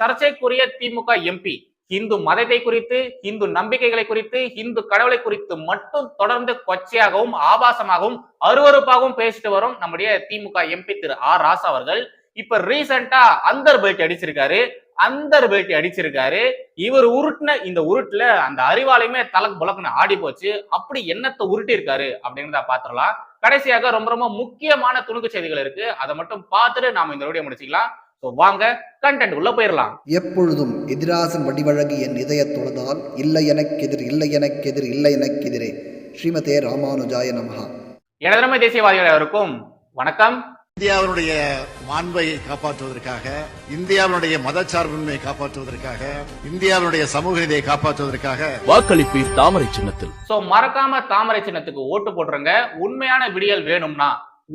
சர்ச்சைக்குரிய திமுக எம்பி. இந்து மதத்தை குறித்து இந்து நம்பிக்கைகளை குறித்து இந்து கடவுளை குறித்து மட்டும் தொடர்ந்து கொச்சையாகவும் ஆபாசமாகவும் அருவருப்பாகவும் பேசிட்டு வரும் நம்முடைய திமுக எம்பி திரு ஆர் ராசா அவர்கள். இப்ப ரீசெண்டா அந்தர் பேட்டி அடிச்சிருக்காரு. அந்தர் பேட்டி அடிச்சிருக்காரு. இவர் உருட்டுன இந்த உருட்டுல அந்த அறிவாலையுமே தலக்கு புலக்குன்னு ஆடி போச்சு. அப்படி என்னத்தை உருட்டி இருக்காரு அப்படிங்கிறத பாத்துடலாம். கடைசியாக ரொம்ப ரொம்ப முக்கியமான துணுக்கு செய்திகள் இருக்கு. அதை மட்டும் பார்த்துட்டு நாம இந்த வீடியோ முடிச்சுக்கலாம். ஸோ வாங்க கண்டென்ட் உள்ள போயிடலாம் எப்பொழுதும் எதிராசன் வடிவழகு என் இதயத் தொழுதால் இல்லை எனக்கெதிர் இல்லை எனக்கெதிர் இல்லை எனக்கெதிரே ஸ்ரீமதே ராமானுஜாய நமஹா. எனதரமை தேசியவாதிகள் அனைவருக்கும் வணக்கம். இந்தியாவினுடைய மாண்பை காப்பாற்றுவதற்காக இந்தியாவினுடைய மதச்சார்பின்மையை காப்பாற்றுவதற்காக இந்தியாவினுடைய சமூக நீதியை காப்பாற்றுவதற்காக. வாக்களிப்பீர் தாமரை சின்னத்தில். சோ மறக்காம தாமரை சின்னத்துக்கு ஓட்டு போட்டுருங்க. உண்மையான விடியல் வேணும்னா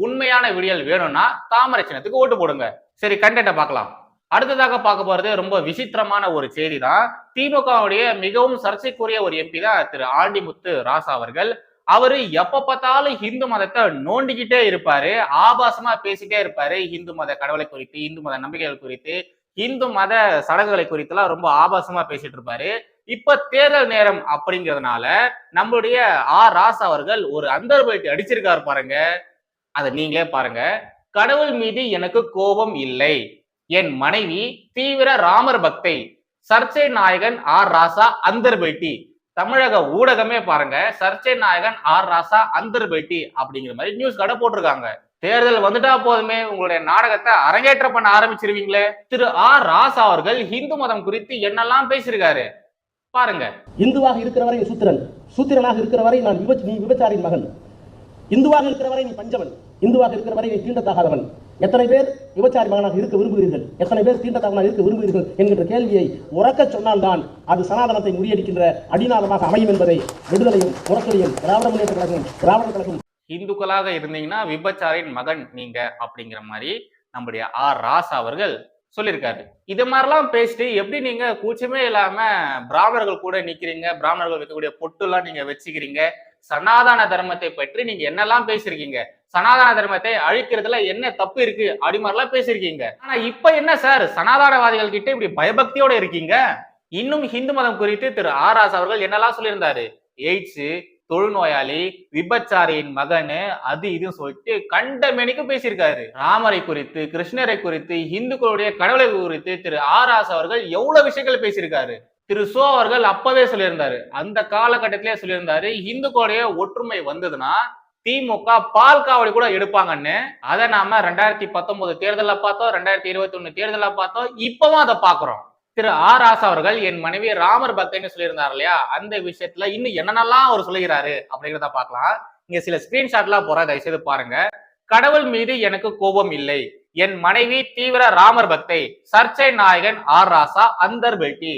உண்மையான விடியல் வேணும்னா தாமரை சின்னத்துக்கு ஓட்டு போடுங்க. சரி கண்டென்ட்டை பார்க்கலாம். அடுத்ததாக பார்க்க போறது ரொம்ப விசித்திரமான ஒரு செய்தி தான் திமுகவுடைய மிகவும் சர்ச்சைக்குரிய ஒரு எம்பி தான் திரு ஆண்டிமுத்து ராசா அவர்கள். அவரு எப்ப பார்த்தாலும் இந்து மதத்தை நோண்டிக்கிட்டே இருப்பாரு. ஆபாசமா பேசிட்டே இருப்பாரு. இந்து மத கடவுளை குறித்து இந்து மத நம்பிக்கைகள் குறித்து இந்து மத சடங்குகளை குறித்துலாம் ரொம்ப ஆபாசமா பேசிட்டு இருப்பாரு. இப்ப தேர்தல் நேரம் அப்படிங்கிறதுனால நம்மளுடைய ஆர் ராசா அவர்கள் ஒரு அந்தர்பல்ட்டி அடிச்சிருக்காரு பாருங்க. அதை நீங்களே பாருங்க. கடவுள் மீது எனக்கு கோபம் இல்லை. என் மனைவி தீவிர ராமர் பக்தை. சர்ச்சை நாயகன் ஆர் ராசா அந்தர்பல்ட்டி தமிழக ஊடகமே பாருங்க சர்ச்சை நாயகன் ஆர் ராசா அந்தர்பல்ட்டி அப்படிங்கிற மாதிரி நியூஸ் கடை போட்டிருக்காங்க. தேர்தல் வந்துட்டா போதுமே உங்களுடைய நாடகத்தை அரங்கேற்றம் பண்ண ஆரம்பிச்சிருவீங்களே. திரு ஆர் ராசா அவர்கள் இந்து மதம் குறித்து என்னெல்லாம் பேசியிருக்காரு? பாருங்க. இந்துவாக இருக்கிற வரை சூத்திரன். சூத்திரனாக இருக்கிற வரை நான் நீ விபச்சாரின் மகன். இந்துவாக இருக்கிற வரை நீ பஞ்சவன். இந்துவாக இருக்கிற வரை நீ தீண்டத்தகாதவன். எத்தனை பேர் விபச்சாரி மகனாக இருக்க விரும்புகிறீர்கள்? எத்தனை பேர் தீண்டத்தகவனாக இருக்க விரும்புகிறீர்கள் என்கின்ற கேள்வியை உறக்க சொன்னால்தான் அது சனாதனத்தை முறியடிக்கின்ற அடிநாதமாக அமையும் என்பதை விடுதலையும் புறக்கொடியும் திராவிட முன்னேற்ற கழகம் திராவிட கழகம் இந்துக்களாக இருந்தீங்கன்னா விபச்சாரின் மகன் நீங்க அப்படிங்கிற மாதிரி நம்முடைய ஆர். ராசா அவர்கள் சொல்லியிருக்காரு. இது மாதிரிலாம் பேசிட்டு எப்படி நீங்க கூச்சமே இல்லாம பிராமணர்கள் கூட நிக்கிறீங்க பிராமணர்கள் வைக்கக்கூடிய பொட்டு எல்லாம் நீங்க வச்சுக்கிறீங்க சனாதன தர்மத்தை பற்றி நீங்க என்னெல்லாம் பேசியிருக்கீங்க? சனாதன தர்மத்தை அழிக்கிறதுல என்ன தப்பு இருக்கு? அப்படி மாதிரிலாம் பேசியிருக்கீங்க. ஆனா இப்ப என்ன சார்? சனாதனவாதிகள் கிட்ட இப்படி பயபக்தியோட இருக்கீங்க? இன்னும் ஹிந்து மதம் குறித்து திரு ஆர் அவர்கள் என்னெல்லாம் சொல்லியிருந்தாரு? எய்ட்ஸ் தொழுநோயாளி விபச்சாரியின் மகனு அது இதுன்னு சொல்லிட்டு கண்டமேனிக்கு பேசியிருக்காரு. ராமரை குறித்து கிருஷ்ணரை குறித்து இந்துக்களுடைய கடவுளை குறித்து திரு ஆர் அவர்கள் எவ்வளவு விஷயங்கள் பேசியிருக்காரு? திரு சோ அவர்கள் அப்பவே சொல்லியிருந்தாரு. அந்த காலகட்டத்திலே சொல்லியிருந்தாரு இந்துக்களுடைய ஒற்றுமை வந்ததுன்னா திமுக பால் காவடி கூட எடுப்பாங்கன்னு. அதை நாம ரெண்டாயிரத்தி பத்தொன்பது தேர்தல்ல பார்த்தோம் ரெண்டாயிரத்தி இருபத்தி ஒண்ணு தேர்தல்ல பார்த்தோம் இப்பவும் அதை பாக்குறோம் திரு ஆர் ராசா அவர்கள் என் மனைவி ராமர் பக்தன்னு சொல்லியிருந்தார் இல்லையா? அந்த விஷயத்துல இன்னும் என்னென்னலாம் அவர் சொல்லுகிறாரு? அப்படிங்கிறத பார்க்கலாம். இங்க சில ஸ்கிரீன்ஷாட்லாம் போற தயவுசெய்து பாருங்க. கடவுள் மீது எனக்கு கோபம் இல்லை. என் மனைவி தீவிர ராமர் பக்தை சர்ச்சை நாயகன் ஆர் ராசா அந்தர் பெட்டி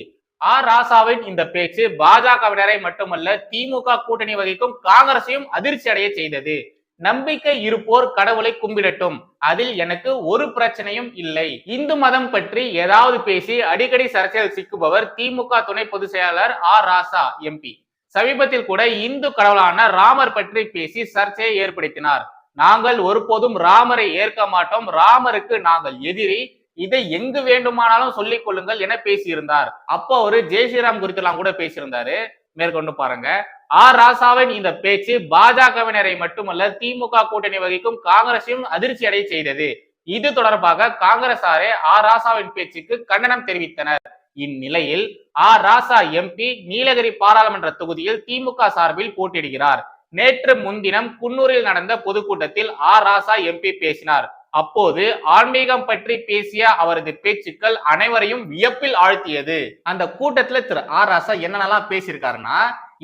ஆர் ராசாவின் இந்த பேச்சு பாஜகவினரை மட்டுமல்ல திமுக கூட்டணி வகிக்கும் காங்கிரசையும் அதிர்ச்சி அடைய செய்தது. நம்பிக்கை இருப்போர் கடவுளை கும்பிடட்டும். அதில் எனக்கு ஒரு பிரச்சனையும் இல்லை. இந்து மதம் பற்றி ஏதாவது பேசி அடிக்கடி சர்ச்சையில் சிக்குபவர் திமுக துணை பொதுச் செயலாளர் ஆர் ராசா எம்பி சமீபத்தில் கூட இந்து கடவுளான ராமர் பற்றி பேசி சர்ச்சையை ஏற்படுத்தினார். நாங்கள் ஒருபோதும் ராமரை ஏற்க மாட்டோம். ராமருக்கு நாங்கள் எதிரி இதை எங்கு வேண்டுமானாலும் சொல்லிக் கொள்ளுங்கள் என பேசியிருந்தார். அப்போ அவரு ஜெய் ஸ்ரீராம் குறித்தெல்லாம் கூட பேசியிருந்தாரு. மேற்கொண்டு பாருங்க. ஆர். ராசாவின் இந்த பேச்சு பாஜகவினரை மட்டுமல்ல திமுக கூட்டணி வகிக்கும் காங்கிரஸையும் அதிர்ச்சி அடைய செய்தது. இது தொடர்பாக காங்கிரசாரே ஆர். ராசாவின் பேச்சுக்கு கண்டனம் தெரிவித்தனர். இந்நிலையில் ஆர். ராசா எம்பி நீலகிரி பாராளுமன்ற தொகுதியில் திமுக சார்பில் போட்டியிடுகிறார். நேற்று முன்தினம் குன்னூரில் நடந்த பொதுக்கூட்டத்தில் ஆர். ராசா எம்பி பேசினார். அப்போது ஆன்மீகம் பற்றி பேசிய அவரது பேச்சுக்கள் அனைவரையும் வியப்பில் ஆழ்த்தியது. அந்த கூட்டத்துல திரு ஆர் ராசா என்னென்னலாம் பேசியிருக்காருன்னா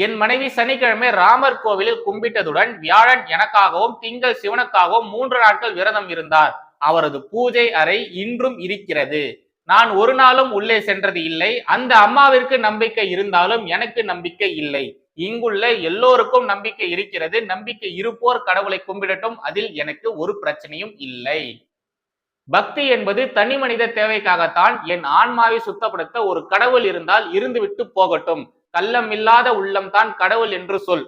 என் மனைவி சனிக்கிழமை ராமர் கோவிலில் கும்பிட்டதுடன் வியாழன் எனக்காகவும் திங்கள் சிவனுக்காகவும் மூன்று நாட்கள் விரதம் இருந்தார். அவரது பூஜை அறை இன்றும் இருக்கிறது. நான் ஒரு நாளும் உள்ளே சென்றது இல்லை. அந்த அம்மாவிற்கு நம்பிக்கை இருந்தாலும் எனக்கு நம்பிக்கை இல்லை. இங்குள்ள எல்லோருக்கும் நம்பிக்கை இருக்கிறது. நம்பிக்கை இருப்போர் கடவுளை கும்பிடட்டும். அதில் எனக்கு ஒரு பிரச்சனையும் இல்லை. பக்தி என்பது தனி மனித தேவைக்காகத்தான் என் ஆன்மாவை சுத்தப்படுத்த ஒரு கடவுள் இருந்தால் இருந்துவிட்டு போகட்டும். கள்ளம் இல்லாத உள்ளம்தான் கடவுள் என்று சொல்.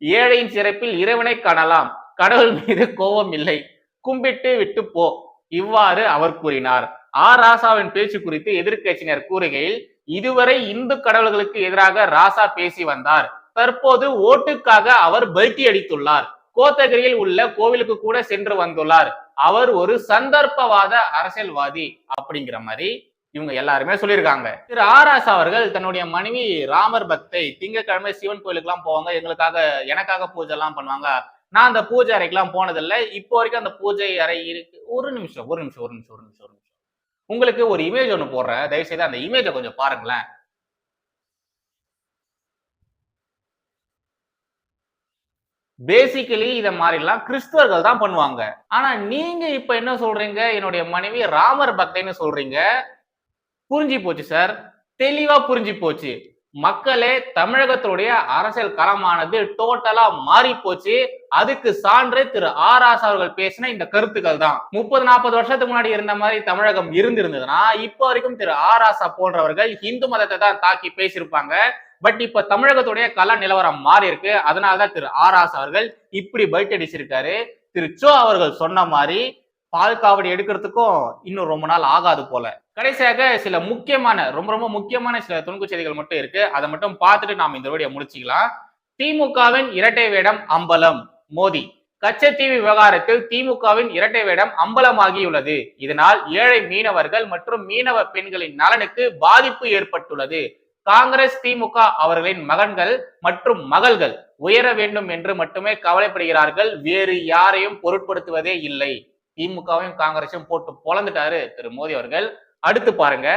ஏழையின் சிறப்பில் இறைவனை காணலாம். கடவுள் மீது கோபம் இல்லை. கும்பிட்டு விட்டு போ. இவ்வாறு அவர் கூறினார். ஆர். ராசாவின் பேச்சு குறித்து எதிர்க்கட்சியினர் கூறுகையில் இதுவரை இந்து கடவுள்களுக்கு எதிராக ராசா பேசி வந்தார். தற்போது ஓட்டுக்காக அவர் பல்டி அடித்துள்ளார். கோத்தகிரியில் உள்ள கோவிலுக்கு கூட சென்று வந்துள்ளார். அவர் ஒரு சந்தர்ப்பவாத அரசியல்வாதி அப்படிங்கிற மாதிரி இவங்க எல்லாருமே சொல்லியிருக்காங்க. திரு ஆராசா அவர்கள் தன்னுடைய மனைவி ராமர் பக்தை திங்கட்கிழமை சிவன் கோயிலுக்கு எல்லாம் போவாங்க. எங்களுக்காக எனக்காக பூஜை எல்லாம் பண்ணுவாங்க. நான் அந்த பூஜை அறைக்கெல்லாம் போனதில்லை. இப்போ வரைக்கும் அந்த பூஜை அறை இருக்கு. ஒரு நிமிஷம் ஒரு நிமிஷம் ஒரு நிமிஷம் ஒரு நிமிஷம் ஒரு நிமிஷம். உங்களுக்கு ஒரு இமேஜ் ஒன்று போடுறேன். தயவு செய்து அந்த இமேஜை கொஞ்சம் பாருங்களேன். பேசிக்கலி இதை மாதிரிலாம் கிறிஸ்துவர்கள் தான் பண்ணுவாங்க. ஆனா நீங்க இப்ப என்ன சொல்றீங்க? என்னுடைய மனைவி ராமர் பக்தைன்னு சொல்றீங்க. புரிஞ்சு போச்சு சார் தெளிவா புரிஞ்சு போச்சு. மக்களே தமிழகத்துடைய அரசியல் களமானது டோட்டலா மாறி போச்சு அதுக்கு சான்று திரு ஆர் ராசா அவர்கள் பேசின இந்த கருத்துக்கள் தான். முப்பது நாற்பது வருஷத்துக்கு முன்னாடி இருந்த மாதிரி தமிழகம் இருந்திருந்ததுன்னா இப்போ வரைக்கும் திரு ஆர் ஆசா போன்றவர்கள் இந்து மதத்தை தான் தாக்கி பேசியிருப்பாங்க. பட் இப்ப தமிழகத்துடைய கல நிலவரம் மாறி இருக்கு அதனாலதான் திரு ஆர் ராசா அவர்கள் இப்படி பைட் அடிச்சிருக்காரு. திரு சோ அவர்கள் சொன்ன மாதிரி பால் காவடி எடுக்கிறதுக்கும் இன்னும் ரொம்ப நாள் ஆகாது போல. கடைசியாக சில முக்கியமான ரொம்ப ரொம்ப முக்கியமான சில துணுக்கு செய்திகள் மட்டும் இருக்கு. அதை மட்டும் பார்த்துட்டு நாம இந்த வீடியோ முடிச்சுக்கலாம். திமுகவின் இரட்டை வேடம் அம்பலம். மோடி கச்சத்தீவு விவகாரத்தில் திமுகவின் இரட்டை வேடம் அம்பலமாகியுள்ளது. இதனால் ஏழை மீனவர்கள் மற்றும் மீனவ பெண்களின் நலனுக்கு பாதிப்பு ஏற்பட்டுள்ளது. காங்கிரஸ் திமுக அவர்களின் மகன்கள் மற்றும் மகள்கள் உயர வேண்டும் என்று மட்டுமே கவலைப்படுகிறார்கள். வேறு யாரையும் பொருட்படுத்துவதே இல்லை. திமுகவையும் காங்கிரஸையும் போட்டு பொழந்துட்டாரு திரு மோடி அவர்கள். அடுத்து பாருங்க.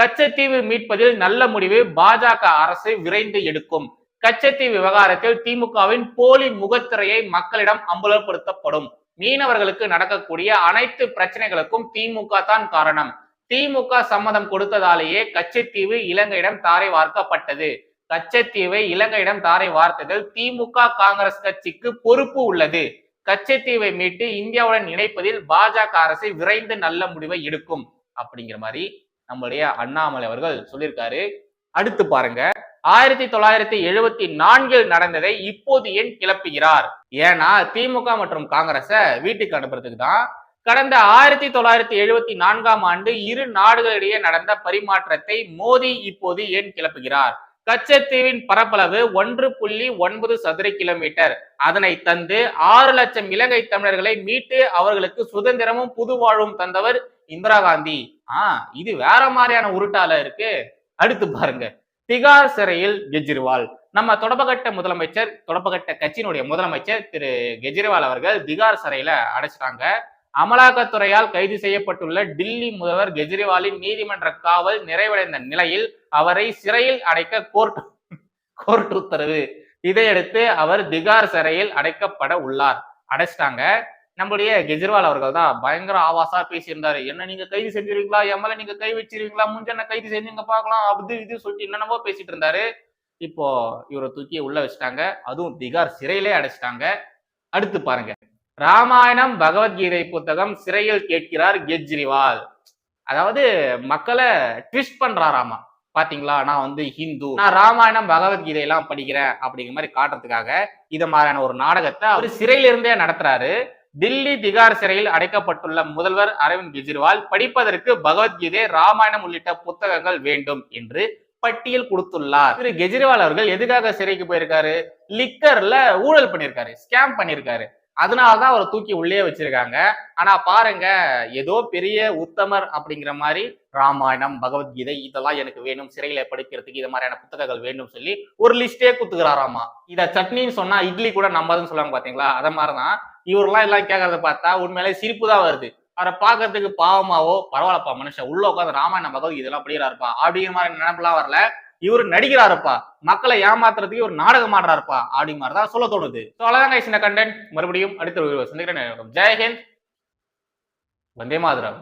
கச்சத்தீவு மீட்பதில் நல்ல முடிவு பாஜக அரசு விரைந்து எடுக்கும். கச்சத்தீவு விவகாரத்தில் திமுகவின் போலி முகத்திரையை மக்களிடம் அம்பலப்படுத்தப்படும். மீனவர்களுக்கு நடக்கக்கூடிய அனைத்து பிரச்சனைகளுக்கும் திமுக தான் காரணம். திமுக சம்மதம் கொடுத்ததாலேயே கச்சத்தீவு இலங்கையிடம் தாரை வார்க்கப்பட்டது. கச்சத்தீவை இலங்கையிடம் தாரை வார்த்ததில் திமுக காங்கிரஸ் கட்சிக்கு பொறுப்பு உள்ளது. கச்சத்தீவை மீட்டு இந்தியாவுடன் இணைப்பதில் பாஜக அரசு விரைந்து நல்ல முடிவை எடுக்கும் அப்படிங்கிற மாதிரி நம்மளுடைய அண்ணாமலை அவர்கள் சொல்லியிருக்காரு. அடுத்து பாருங்க. ஆயிரத்தி தொள்ளாயிரத்தி எழுபத்தி நான்கில் நடந்ததை இப்போது ஏன் கிளப்புகிறார்? ஏன்னா திமுக மற்றும் காங்கிரஸ வீட்டுக்கு அனுப்புறதுக்கு தான் கடந்த ஆயிரத்தி தொள்ளாயிரத்தி எழுபத்தி நான்காம் ஆண்டு இரு நாடுகளிடையே நடந்த பரிமாற்றத்தை மோடி இப்போது ஏன் கிளப்புகிறார்? கச்சத்தீவின் பரப்பளவு ஒன்று புள்ளி ஒன்பது சதுர கிலோமீட்டர். அதனை தந்து ஆறு லட்சம் இலங்கை தமிழர்களை மீட்டு அவர்களுக்கு சுதந்திரமும் புது வாழ்வும் தந்தவர் இந்திரா காந்தி. ஆஹ் இது வேற மாதிரியான உருட்டால இருக்கு. அடுத்து பாருங்க. திகார் சிறையில் கெஜ்ரிவால். நம்ம தொடப்பகட்ட முதலமைச்சர் தொடப்பகட்ட கட்சியினுடைய முதலமைச்சர் திரு கெஜ்ரிவால் அவர்கள் திகார் சிறையில அடைச்சிட்டாங்க. அமலாக்கத்துறையால் கைது செய்யப்பட்டுள்ள டில்லி முதல்வர் கெஜ்ரிவாலின் நீதிமன்ற காவல் நிறைவடைந்த நிலையில் அவரை சிறையில் அடைக்க கோர்ட் கோர்ட் உத்தரவு. இதையடுத்து அவர் திகார் சிறையில் அடைக்கப்பட உள்ளார். அடைச்சிட்டாங்க. நம்மளுடைய கெஜ்ரிவால் அவர்கள் தான். பயங்கர ஆவாசா பேசியிருந்தாரு. என்ன நீங்க கைது செஞ்சிருவீங்களா? எம்எல்ஏ நீங்க கை வச்சிருவீங்களா? முஞ்ச கைது செஞ்சுங்க பார்க்கலாம் அது இது சொல்லிட்டு என்னென்னவோ பேசிட்டு இருந்தாரு. இப்போ இவரை தூக்கி உள்ள வச்சுட்டாங்க. அதுவும் திகார் சிறையிலே அடைச்சிட்டாங்க. அடுத்து பாருங்க. ராமாயணம் பகவத்கீதை புத்தகம் சிறையில் கேட்கிறார் கெஜ்ரிவால். அதாவது மக்களை ட்விஸ்ட் பண்றாராமா. பாத்தீங்களா? நான் வந்து ஹிந்து. நான் ராமாயணம் பகவத்கீதை எல்லாம் படிக்கிறேன் அப்படிங்கிற மாதிரி காட்டுறதுக்காக இது மாதிரியான ஒரு நாடகத்தை அவர் சிறையிலிருந்தே நடத்துறாரு. டில்லி திகார் சிறையில் அடைக்கப்பட்டுள்ள முதல்வர் அரவிந்த் கெஜ்ரிவால் படிப்பதற்கு பகவத்கீதை ராமாயணம் உள்ளிட்ட புத்தகங்கள் வேண்டும் என்று பட்டியல் கொடுத்துள்ளார். திரு கெஜ்ரிவால் அவர்கள் எதுக்காக சிறைக்கு போயிருக்காரு? லிக்கர்ல ஊழல் பண்ணியிருக்காரு ஸ்கேம் பண்ணியிருக்காரு. அதனாலதான் அவரை தூக்கி உள்ளே வச்சிருக்காங்க. ஆனா பாருங்க ஏதோ பெரிய உத்தமர் அப்படிங்கிற மாதிரி ராமாயணம் பகவத்கீதை இதெல்லாம் எனக்கு வேணும் சிறையில படிக்கிறதுக்கு இது மாதிரியான புத்தகங்கள் வேண்டும் சொல்லி ஒரு லிஸ்டே குத்துக்கிறாராமா இத சட்னின்னு சொன்னா இட்லி கூட நம்பாதுன்னு சொல்லுவாங்க பாத்தீங்களா? அதை மாதிரிதான் இவரெல்லாம் எல்லாம் கேட்கறத பார்த்தா உண்மையிலே சிரிப்பு தான் வருது. அவரை பார்க்கறதுக்கு பாவமாவோ பரவாயில்லப்பா மனுஷன் உள்ள உட்காந்து ராமாயணம் பகவத்கீதை இதெல்லாம் படிக்கிறாருப்பா அப்படிங்கிற மாதிரி நினைப்புலாம் வரல. இவர் நடிக்கிறாருப்பா மக்களை ஏமாத்துறதுக்கு ஒரு நாடகம் ஆடுறாருப்பா அப்படி மாதிரி தான் சொல்ல தோணுது. ஸோ அவ்வளோதான் இந்த கண்டென்ட் மறுபடியும் அடுத்த ஒரு சந்திக்கிறேன். ஜெயஹிந்த் வந்தே மாதிரம்.